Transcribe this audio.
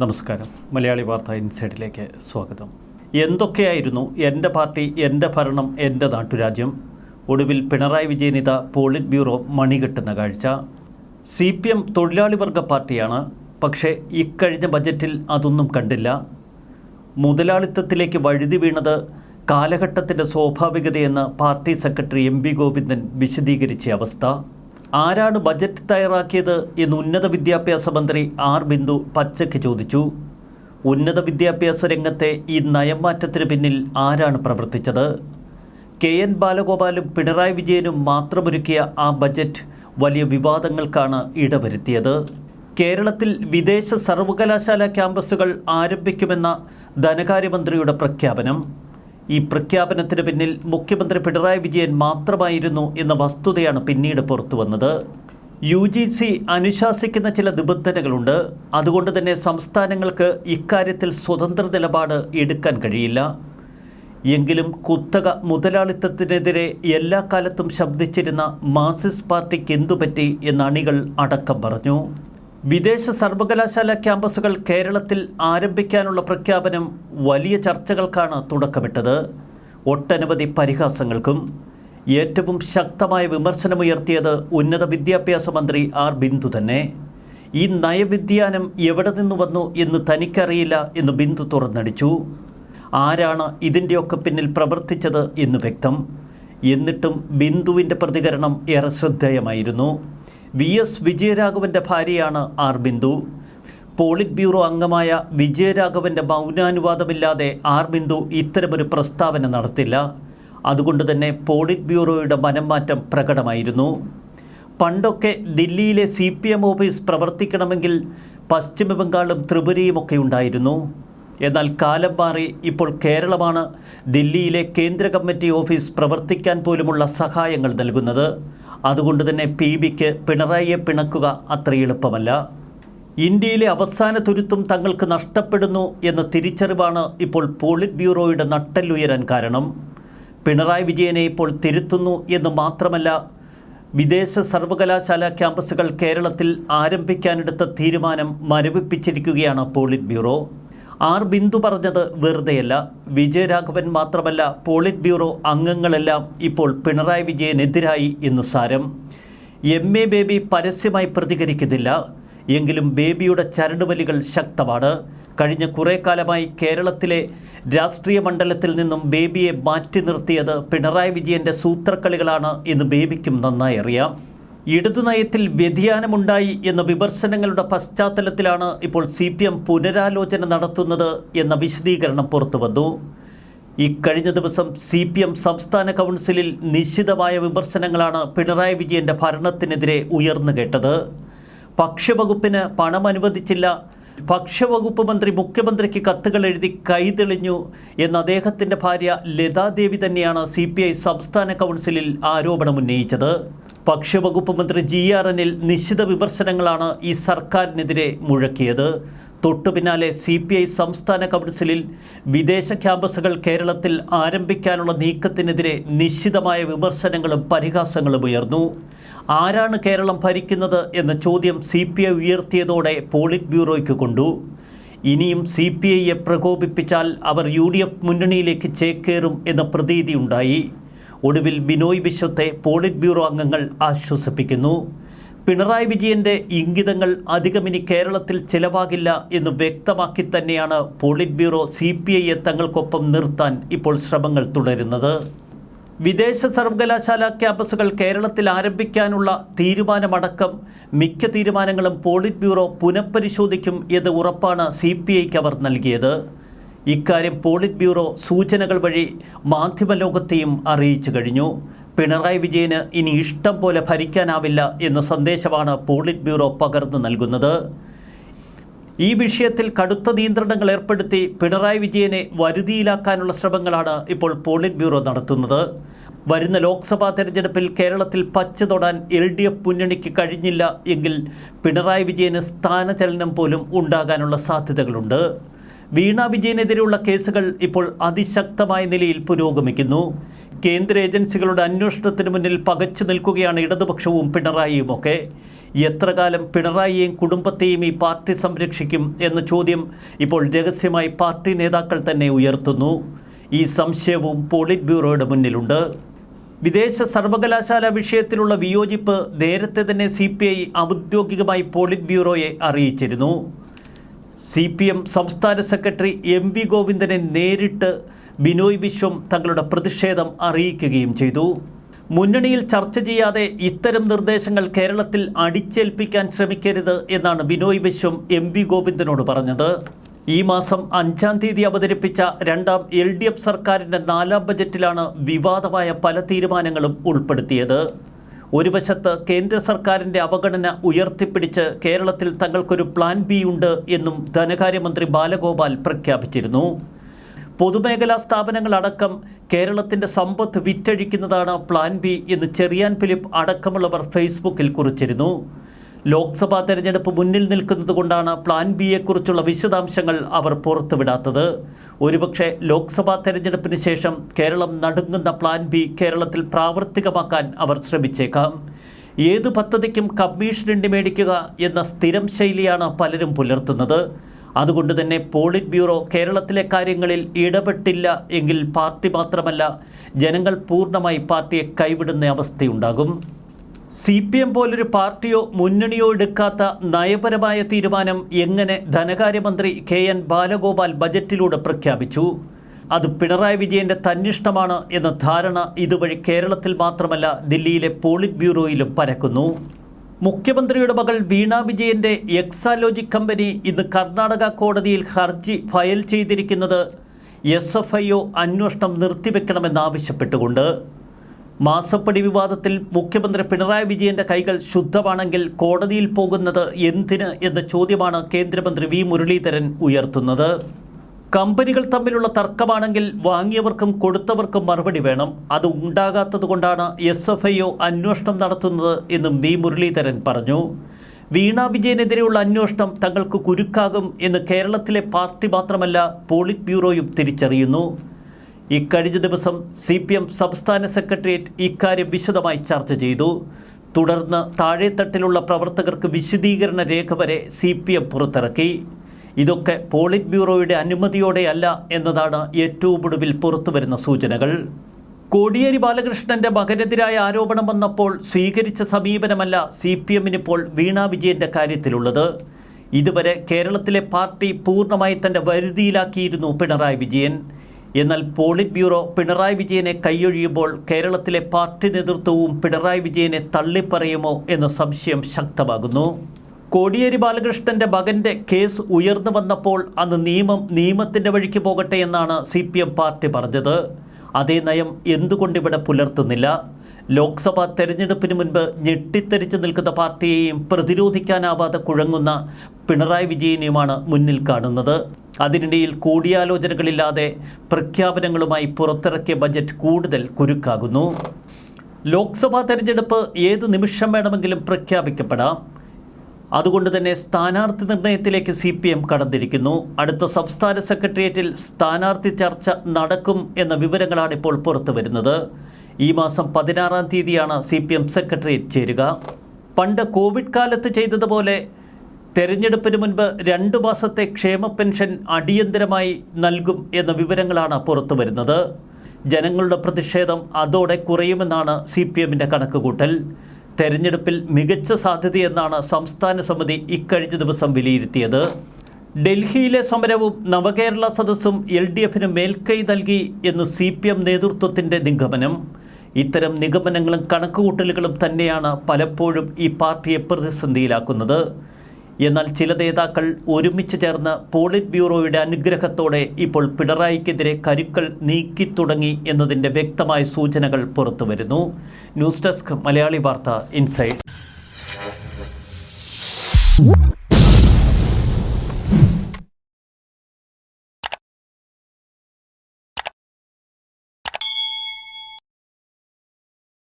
നമസ്കാരം. മലയാളി വാർത്ത ഇൻസൈഡിലേക്ക് സ്വാഗതം. എന്തൊക്കെയായിരുന്നു എന്റെ പാർട്ടി എന്റെ ഭരണം എന്റെ നാട്ടുരാജ്യം? ഒടുവിൽ പിണറായി വിജയനിത പോളിറ്റ് ബ്യൂറോ മണികെട്ടുന്ന കാഴ്ച. സി പി എം തൊഴിലാളി വർഗ പാർട്ടിയാണ് പക്ഷേ ഇക്കഴിഞ്ഞ ബജറ്റിൽ അതൊന്നും കണ്ടില്ല. മുതലാളിത്തത്തിലേക്ക് വഴുതി വീണത് കാലഘട്ടത്തിന്റെ സ്വാഭാവികതയെന്ന് party secretary M P Govindan വിശദീകരിച്ച അവസ്ഥ. ആരാണ് ബജറ്റ് തയ്യാറാക്കിയത് എന്ന് ഉന്നത വിദ്യാഭ്യാസ മന്ത്രി ആർ ബിന്ദു പച്ചയ്ക്ക് ചോദിച്ചു. ഉന്നത വിദ്യാഭ്യാസ രംഗത്തെ ഈ നയംമാറ്റത്തിന് പിന്നിൽ ആരാണ് പ്രവർത്തിച്ചത്? കെ എൻ ബാലഗോപാലും പിണറായി വിജയനും മാത്രമൊരുക്കിയ ആ ബജറ്റ് വലിയ വിവാദങ്ങൾക്കാണ് ഇടവരുത്തിയത്. കേരളത്തിൽ വിദേശ സർവകലാശാല ക്യാമ്പസുകൾ ആരംഭിക്കുമെന്ന ധനകാര്യമന്ത്രിയുടെ പ്രഖ്യാപനം. ഈ പ്രഖ്യാപനത്തിന് പിന്നിൽ മുഖ്യമന്ത്രി പിണറായി വിജയൻ മാത്രമായിരുന്നു എന്ന വസ്തുതയാണ് പിന്നീട് പുറത്തു വന്നത്. യു ജി സി അനുശാസിക്കുന്ന ചില നിബന്ധനകളുണ്ട്. അതുകൊണ്ട് തന്നെ സംസ്ഥാനങ്ങൾക്ക് ഇക്കാര്യത്തിൽ സ്വതന്ത്ര നിലപാട് എടുക്കാൻ കഴിയില്ല. എങ്കിലും കുത്തക മുതലാളിത്തത്തിനെതിരെ എല്ലാ കാലത്തും ശബ്ദിച്ചിരുന്ന മാർസിസ്റ്റ് പാർട്ടിക്ക് എന്തുപറ്റി എന്ന് അണികൾ അടക്കം പറഞ്ഞു. വിദേശ സർവകലാശാല ക്യാമ്പസുകൾ കേരളത്തിൽ ആരംഭിക്കാനുള്ള പ്രഖ്യാപനം വലിയ ചർച്ചകൾക്കാണ് തുടക്കമിട്ടത്. ഒട്ടനവധി പരിഹാസങ്ങൾക്കും ഏറ്റവും ശക്തമായ വിമർശനമുയർത്തിയത് ഉന്നത വിദ്യാഭ്യാസ മന്ത്രി ആർ ബിന്ദു തന്നെ. ഈ നയവിദ്യാനം എവിടെ നിന്ന് വന്നു എന്ന് തനിക്കറിയില്ല എന്ന് ബിന്ദു തുറന്നടിച്ചു. ആരാണ് ഇതിന്റെയൊക്കെ പിന്നിൽ പ്രവർത്തിച്ചത് എന്ന് വ്യക്തം. എന്നിട്ടും ബിന്ദുവിന്റെ പ്രതികരണം ഏറെ ശ്രദ്ധേയമായിരുന്നു. വി എസ് വിജയരാഘവന്റെ ഭാര്യയാണ് ആർ ബിന്ദു. പോളിറ്റ് ബ്യൂറോ അംഗമായ വിജയരാഘവന്റെ മൗനാനുവാദമില്ലാതെ ആർ ബിന്ദു ഇത്തരമൊരു പ്രസ്താവന നടത്തില്ല. അതുകൊണ്ട് തന്നെ പോളിറ്റ് ബ്യൂറോയുടെ മനംമാറ്റം പ്രകടമായിരുന്നു. പണ്ടൊക്കെ ദില്ലിയിലെ സി പി എം ഓഫീസ് പ്രവർത്തിക്കണമെങ്കിൽ പശ്ചിമ ബംഗാളും ത്രിപുരയും ഒക്കെ ഉണ്ടായിരുന്നു. എന്നാൽ കാലം മാറി ഇപ്പോൾ കേരളമാണ് ദില്ലിയിലെ കേന്ദ്ര കമ്മിറ്റി ഓഫീസ് പ്രവർത്തിക്കാൻ പോലുമുള്ള സഹായങ്ങൾ നൽകുന്നത്. അതുകൊണ്ട് തന്നെ പി ബിക്ക് പിണറായിയെ പിണക്കുക അത്ര എളുപ്പമല്ല. ഇന്ത്യയിലെ അവസാന തുരുത്തും തങ്ങൾക്ക് നഷ്ടപ്പെടുന്നു എന്ന തിരിച്ചറിവാണ് ഇപ്പോൾ പോളിറ്റ് ബ്യൂറോയുടെ നട്ടല്ലുയരാൻ കാരണം. പിണറായി വിജയനെ ഇപ്പോൾ തിരുത്തുന്നു എന്ന് മാത്രമല്ല വിദേശ സർവകലാശാല ക്യാമ്പസുകൾ കേരളത്തിൽ ആരംഭിക്കാനെടുത്ത തീരുമാനം മരവിപ്പിച്ചിരിക്കുകയാണ് പോളിറ്റ് ബ്യൂറോ ആർ ബിന്ദു പറഞ്ഞത് വെറുതെയല്ല. വിജയരാഘവൻ മാത്രമല്ല പോളിറ്റ് ബ്യൂറോ അംഗങ്ങളെല്ലാം ഇപ്പോൾ പിണറായി വിജയനെതിരായി എന്ന് സാരം. എം എ ബേബി പരസ്യമായി പ്രതികരിക്കുന്നില്ല. എങ്കിലും ബേബിയുടെ ചരടുവലികൾ ശക്തമാണ്. കഴിഞ്ഞ കുറേ കാലമായി കേരളത്തിലെ രാഷ്ട്രീയ മണ്ഡലത്തിൽ നിന്നും ബേബിയെ മാറ്റി നിർത്തിയത് പിണറായി വിജയന്റെ സൂത്രക്കളികളാണ് എന്ന് ബേബിക്കും നന്നായി അറിയാം. ഇടതുനയത്തിൽ വ്യതിയാനമുണ്ടായി എന്ന വിമർശനങ്ങളുടെ പശ്ചാത്തലത്തിലാണ് ഇപ്പോൾ സി പി എം പുനരാലോചന നടത്തുന്നത് എന്ന വിശദീകരണം പുറത്തുവന്നു. ഇക്കഴിഞ്ഞ ദിവസം സി പി എം സംസ്ഥാന കൗൺസിലിൽ നിശ്ചിതമായ വിമർശനങ്ങളാണ് പിണറായി വിജയന്റെ ഭരണത്തിനെതിരെ ഉയർന്നു കേട്ടത്. ഭക്ഷ്യവകുപ്പിന് പണം അനുവദിച്ചില്ല. ഭക്ഷ്യവകുപ്പ് മന്ത്രി മുഖ്യമന്ത്രിക്ക് കത്തുകൾ എഴുതി കൈതെളിഞ്ഞു എന്ന അദ്ദേഹത്തിന്റെ ഭാര്യ ലതാദേവി തന്നെയാണ് സി സംസ്ഥാന കൗൺസിലിൽ ആരോപണം ഉന്നയിച്ചത് ഭക്ഷ്യവകുപ്പ് മന്ത്രി ജി ആർ എനിൽ നിശ്ചിത വിമർശനങ്ങളാണ് ഈ സർക്കാരിനെതിരെ മുഴക്കിയത്. തൊട്ടു പിന്നാലെ സി പി ഐ സംസ്ഥാന കൗൺസിലിൽ വിദേശ ക്യാമ്പസുകൾ കേരളത്തിൽ ആരംഭിക്കാനുള്ള നീക്കത്തിനെതിരെ നിശ്ചിതമായ വിമർശനങ്ങളും പരിഹാസങ്ങളും ഉയർന്നു. ആരാണ് കേരളം ഭരിക്കുന്നത് എന്ന ചോദ്യം സി പി ഐ ഉയർത്തിയതോടെ പോളിറ്റ് ബ്യൂറോയ്ക്ക് കൊണ്ടു. ഇനിയും സി പി ഐയെ പ്രകോപിപ്പിച്ചാൽ അവർ യു ഡി എഫ് മുന്നണിയിലേക്ക് ചേക്കേറും എന്ന പ്രതീതിയുണ്ടായി ഒടുവിൽ ബിനോയ് വിശ്വത്തെ പോളിറ്റ് ബ്യൂറോ അംഗങ്ങൾ ആശ്വസിപ്പിക്കുന്നു. പിണറായി വിജയന്റെ ഇംഗിതങ്ങൾ അധികമിനി കേരളത്തിൽ ചിലവാകില്ല എന്ന് വ്യക്തമാക്കി തന്നെയാണ് പോളിറ്റ് ബ്യൂറോ സി പി ഐയെ തങ്ങൾക്കൊപ്പം നിർത്താൻ ഇപ്പോൾ ശ്രമങ്ങൾ തുടരുന്നത്. വിദേശ സർവകലാശാല ക്യാമ്പസുകൾ കേരളത്തിൽ ആരംഭിക്കാനുള്ള തീരുമാനമടക്കം മിക്ക തീരുമാനങ്ങളും പോളിറ്റ് ബ്യൂറോ പുനഃപരിശോധിക്കും എന്ന് ഉറപ്പാണ് സി പി ഐക്ക് അവർ നൽകിയത്. ഇക്കാര്യം പോളിറ്റ് ബ്യൂറോ സൂചനകൾ വഴി മാധ്യമലോകത്തെയും അറിയിച്ചു കഴിഞ്ഞു. പിണറായി വിജയന് ഇനി ഇഷ്ടം പോലെ ഭരിക്കാനാവില്ല എന്ന സന്ദേശമാണ് പോളിറ്റ് ബ്യൂറോ പകർന്നു നൽകുന്നത്. ഈ വിഷയത്തിൽ കടുത്ത നിയന്ത്രണങ്ങൾ ഏർപ്പെടുത്തി പിണറായി വിജയനെ വരുതിയിലാക്കാനുള്ള ശ്രമങ്ങളാണ് ഇപ്പോൾ പോളിറ്റ് ബ്യൂറോ നടത്തുന്നത്. വരുന്ന ലോക്സഭാ തെരഞ്ഞെടുപ്പിൽ കേരളത്തിൽ പച്ച തൊടാൻ എൽ ഡി എഫ് മുന്നണിക്ക് കഴിഞ്ഞില്ല എങ്കിൽ പിണറായി വിജയന് സ്ഥാനചലനം പോലും ഉണ്ടാകാനുള്ള സാധ്യതകളുണ്ട്. വീണ വിജയനെതിരെയുള്ള കേസുകൾ ഇപ്പോൾ അതിശക്തമായ നിലയിൽ പുരോഗമിക്കുന്നു. കേന്ദ്ര ഏജൻസികളുടെ അന്വേഷണത്തിന് മുന്നിൽ പകച്ചു നിൽക്കുകയാണ് ഇടതുപക്ഷവും പിണറായിയുമൊക്കെ എത്ര കാലം പിണറായിയെയും കുടുംബത്തെയും ഈ പാർട്ടി സംരക്ഷിക്കും എന്ന ചോദ്യം ഇപ്പോൾ രഹസ്യമായി പാർട്ടി നേതാക്കൾ തന്നെ ഉയർത്തുന്നു. ഈ സംശയവും പോളിറ്റ് ബ്യൂറോയുടെ മുന്നിലുണ്ട്. വിദേശ സർവകലാശാല വിഷയത്തിലുള്ള വിയോജിപ്പ് നേരത്തെ തന്നെ സി ഔദ്യോഗികമായി പോളിറ്റ് ബ്യൂറോയെ അറിയിച്ചിരുന്നു. സി പി എം സംസ്ഥാന സെക്രട്ടറി എം വി ഗോവിന്ദനെ നേരിട്ട് ബിനോയ് വിശ്വം തങ്ങളുടെ പ്രതിഷേധം അറിയിക്കുകയും ചെയ്തു. മുന്നണിയിൽ ചർച്ച ചെയ്യാതെ ഇത്തരം നിർദ്ദേശങ്ങൾ കേരളത്തിൽ അടിച്ചേൽപ്പിക്കാൻ ശ്രമിക്കരുത് എന്നാണ് ബിനോയ് വിശ്വം എം വി ഗോവിന്ദനോട് പറഞ്ഞത്. ഈ മാസം അഞ്ചാം തീയതി അവതരിപ്പിച്ച രണ്ടാം എൽ ഡി എഫ് സർക്കാരിന്റെ നാലാം ബജറ്റിലാണ് വിവാദമായ പല തീരുമാനങ്ങളും ഉൾപ്പെടുത്തിയത്. ഒരു വശത്ത് കേന്ദ്ര സർക്കാരിന്റെ അവഗണന ഉയർത്തിപ്പിടിച്ച് കേരളത്തിൽ തങ്ങൾക്കൊരു പ്ലാൻ ബി ഉണ്ട് എന്നും ധനകാര്യമന്ത്രി ബാലഗോപാൽ പ്രഖ്യാപിച്ചിരുന്നു. പൊതുമേഖലാ സ്ഥാപനങ്ങളടക്കം കേരളത്തിന്റെ സമ്പത്ത് വിറ്റഴിക്കുന്നതാണ് പ്ലാൻ ബി എന്ന് ചെറിയാൻ ഫിലിപ്പ് അടക്കമുള്ളവർ ഫേസ്ബുക്കിൽ കുറിച്ചിരുന്നു. ലോക്സഭാ തെരഞ്ഞെടുപ്പ് മുന്നിൽ നിൽക്കുന്നത് കൊണ്ടാണ് പ്ലാൻ ബിയെക്കുറിച്ചുള്ള വിശദാംശങ്ങൾ അവർ പുറത്തുവിടാത്തത്. ഒരുപക്ഷെ ലോക്സഭാ തെരഞ്ഞെടുപ്പിന് ശേഷം കേരളം നടുങ്ങുന്ന പ്ലാൻ ബി കേരളത്തിൽ പ്രാവർത്തികമാക്കാൻ അവർ ശ്രമിച്ചേക്കാം. ഏത് പദ്ധതിക്കും കമ്മീഷൻ മേടിക്കുക എന്ന സ്ഥിരം ശൈലിയാണ് പലരും പുലർത്തുന്നത്. അതുകൊണ്ട് തന്നെ പോളിറ്റ് ബ്യൂറോ കേരളത്തിലെ കാര്യങ്ങളിൽ ഇടപെട്ടില്ല എങ്കിൽ പാർട്ടി മാത്രമല്ല ജനങ്ങൾ പൂർണമായി പാർട്ടിയെ കൈവിടുന്ന അവസ്ഥയുണ്ടാകും. സി പി എം പോലൊരു പാർട്ടിയോ മുന്നണിയോ എടുക്കാത്ത നയപരമായ തീരുമാനം എങ്ങനെ ധനകാര്യമന്ത്രി കെ എൻ ബാലഗോപാൽ ബജറ്റിലൂടെ പ്രഖ്യാപിച്ചു? അത് പിണറായി വിജയന്റെ തന്നിഷ്ടമാണ് എന്ന ധാരണ ഇതുവഴി കേരളത്തിൽ മാത്രമല്ല ദില്ലിയിലെ പോളിറ്റ് ബ്യൂറോയിലും പരക്കുന്നു. മുഖ്യമന്ത്രിയുടെ മകൾ വീണ വിജയന്റെ എക്സാലോജിക് കമ്പനി ഇന്ന് കർണാടക കോടതിയിൽ ഹർജി ഫയൽ ചെയ്തിരിക്കുന്നത് എസ് എഫ് ഐ ഒ അന്വേഷണം നിർത്തിവെക്കണമെന്നാവശ്യപ്പെട്ടുകൊണ്ട്. മാസപ്പടി വിവാദത്തിൽ മുഖ്യമന്ത്രി പിണറായി വിജയന്റെ കൈകൾ ശുദ്ധമാണെങ്കിൽ കോടതിയിൽ പോകുന്നത് എന്തിന് എന്ന ചോദ്യമാണ് കേന്ദ്രമന്ത്രി വി മുരളീധരൻ ഉയർത്തുന്നത്. കമ്പനികൾ തമ്മിലുള്ള തർക്കമാണെങ്കിൽ വാങ്ങിയവർക്കും കൊടുത്തവർക്കും മറുപടി വേണം. അത് ഉണ്ടാകാത്തതുകൊണ്ടാണ് എസ് എഫ് ഐ ഒ അന്വേഷണം നടത്തുന്നത് എന്നും വി മുരളീധരൻ പറഞ്ഞു. വീണാ വിജയനെതിരെയുള്ള അന്വേഷണം തങ്ങൾക്ക് കുരുക്കാകും എന്ന് കേരളത്തിലെ പാർട്ടി മാത്രമല്ല പോളിറ്റ് ബ്യൂറോയും തിരിച്ചറിയുന്നു. ഇക്കഴിഞ്ഞ ദിവസം സി പി എം സംസ്ഥാന സെക്രട്ടേറിയറ്റ് ഇക്കാര്യം വിശദമായി ചർച്ച ചെയ്തു. തുടർന്ന് താഴെത്തട്ടിലുള്ള പ്രവർത്തകർക്ക് വിശദീകരണ രേഖ വരെ സി പി എം പുറത്തിറക്കി. ഇതൊക്കെ പോളിറ്റ് ബ്യൂറോയുടെ അനുമതിയോടെയല്ല എന്നതാണ് ഏറ്റവും ഒടുവിൽ പുറത്തുവരുന്ന സൂചനകൾ. കോടിയേരി ബാലകൃഷ്ണന്റെ മകനെതിരായ ആരോപണം വന്നപ്പോൾ സ്വീകരിച്ച സമീപനമല്ല സി പി എമ്മിനിപ്പോൾ വീണ വിജയന്റെ കാര്യത്തിലുള്ളത്. ഇതുവരെ കേരളത്തിലെ പാർട്ടി പൂർണമായി തന്റെ വരുതിയിലാക്കിയിരുന്നു പിണറായി വിജയൻ. എന്നാൽ പോളിറ്റ് ബ്യൂറോ പിണറായി വിജയനെ കൈയൊഴിയുമ്പോൾ കേരളത്തിലെ പാർട്ടി നേതൃത്വവും പിണറായി വിജയനെ തള്ളിപ്പറയുമോ എന്ന സംശയം ശക്തമാകുന്നു. കോടിയേരി ബാലകൃഷ്ണന്റെ മകന്റെ കേസ് ഉയർന്നു വന്നപ്പോൾ അന്ന് നിയമം നിയമത്തിന്റെ വഴിക്ക് പോകട്ടെ എന്നാണ് സി പാർട്ടി പറഞ്ഞത്. അതേ നയം എന്തുകൊണ്ടിവിടെ പുലർത്തുന്നില്ല? ലോക്സഭാ തെരഞ്ഞെടുപ്പിന് മുൻപ് ഞെട്ടിത്തെറിച്ച് നിൽക്കുന്ന പാർട്ടിയെയും പ്രതിരോധിക്കാനാവാതെ കുഴങ്ങുന്ന പിണറായി വിജയനെയുമാണ് മുന്നിൽ കാണുന്നത്. അതിനിടയിൽ കൂടിയാലോചനകളില്ലാതെ പ്രഖ്യാപനങ്ങളുമായി പുറത്തിറക്കിയ ബജറ്റ് കൂടുതൽ കുരുക്കാകുന്നു. ലോക്സഭാ തെരഞ്ഞെടുപ്പ് ഏത് നിമിഷം വേണമെങ്കിലും പ്രഖ്യാപിക്കപ്പെടാം. അതുകൊണ്ട് തന്നെ സ്ഥാനാർത്ഥി നിർണയത്തിലേക്ക് സി പി എം കടന്നിരിക്കുന്നു. അടുത്ത സംസ്ഥാന സെക്രട്ടേറിയറ്റിൽ സ്ഥാനാർത്ഥി ചർച്ച നടക്കും എന്ന വിവരങ്ങളാണ് ഇപ്പോൾ പുറത്തു വരുന്നത് ഈ മാസം പതിനാറാം തീയതിയാണ് സി പി എം സെക്രട്ടേറിയറ്റ് ചേരുക. പണ്ട് കോവിഡ് കാലത്ത് ചെയ്തതുപോലെ തെരഞ്ഞെടുപ്പിന് മുൻപ് രണ്ട് മാസത്തെ ക്ഷേമ പെൻഷൻ അടിയന്തരമായി നൽകും എന്ന വിവരങ്ങളാണ് പുറത്തു വരുന്നത്. ജനങ്ങളുടെ പ്രതിഷേധം അതോടെ കുറയുമെന്നാണ് സി പി എമ്മിന്റെ കണക്കുകൂട്ടൽ. തെരഞ്ഞെടുപ്പിൽ മികച്ച സാധ്യതയെന്നാണ് സംസ്ഥാന സമിതി ഇക്കഴിഞ്ഞ ദിവസം വിലയിരുത്തിയത്. ഡൽഹിയിലെ സമരവും നവകേരള സദസ്സും എൽ ഡി എഫിന് മേൽക്കൈ നൽകി എന്ന് സി പി എം നേതൃത്വത്തിന്റെ നിഗമനം. ഇത്തരം നിഗമനങ്ങളും കണക്കുകൂട്ടലുകളും തന്നെയാണ് പലപ്പോഴും ഈ പാർട്ടിയെ പ്രതിസന്ധിയിലാക്കുന്നത്. എന്നാൽ ചില നേതാക്കൾ ഒരുമിച്ച് ചേർന്ന് പോളിറ്റ് ബ്യൂറോയുടെ അനുഗ്രഹത്തോടെ ഇപ്പോൾ പിണറായിക്കെതിരെ കരുക്കൾ നീക്കി തുടങ്ങി എന്നതിന്റെ വ്യക്തമായ സൂചനകൾ പുറത്തു വരുന്നു. ന്യൂസ് ഡെസ്ക് മലയാളി വാർത്ത ഇൻസൈഡ്.